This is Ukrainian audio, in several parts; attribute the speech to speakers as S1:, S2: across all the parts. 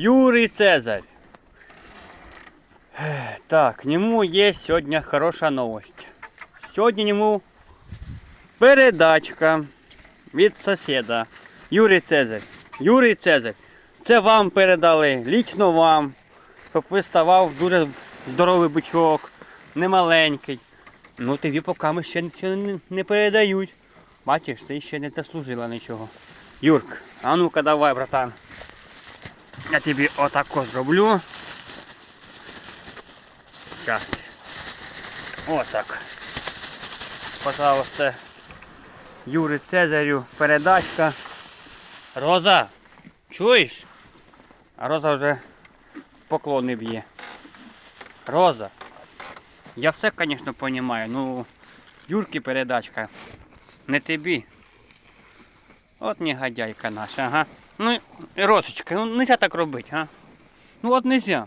S1: Юрий Цезарь. Так, нему є сьогодні хороша новость. Сьогодні йому передачка від сусіда. Юрій Цезарь. Юрій Цезарь. Це вам передали, лічно вам. Щоб ви ставав дуже здоровий бичок, не маленький. Ну тобі поки ми ще нічого не передають. Бачиш, ти ще не заслужила нічого. Юрк, а ну-ка давай, братан. Я тобі отако зроблю. Отак. Пожалуйста. Юрі Цезарю передачка. Роза, чуєш? А Роза вже поклони б'є. Роза. Я все, звісно, розумію, ну Юрки передачка. Не тобі. От негодяйка наша, ага. Ну, Росочка, ну нельзя так робити, а? Ну от нельзя.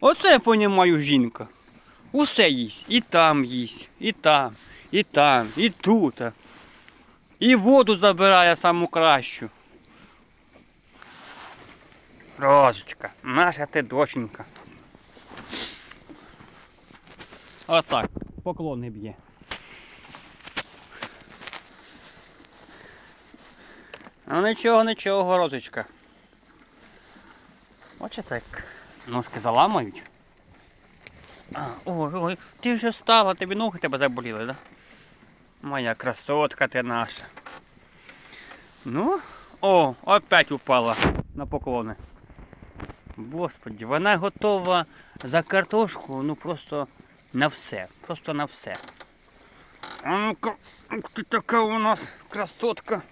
S1: Оце я понімаю жінка. Усе їсть. І там їсть, і там, і там, і тут. І воду забирає саму кращу. Розочка, наша ти доченька. Отак, поклони б'є. Ну нічого, нічого, розочка. Бачите, так ножки заламають. А, ой, ой, ти вже встала, тобі ноги тебе заболіли, да? Моя красотка ти наша. Ну, о, опять упала на поклони. Господи, вона готова за картошку, ну просто на все. Просто на все. А ну-ка, ти така у нас красотка.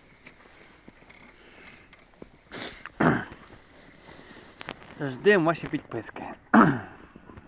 S1: Ждемо ваші підписки.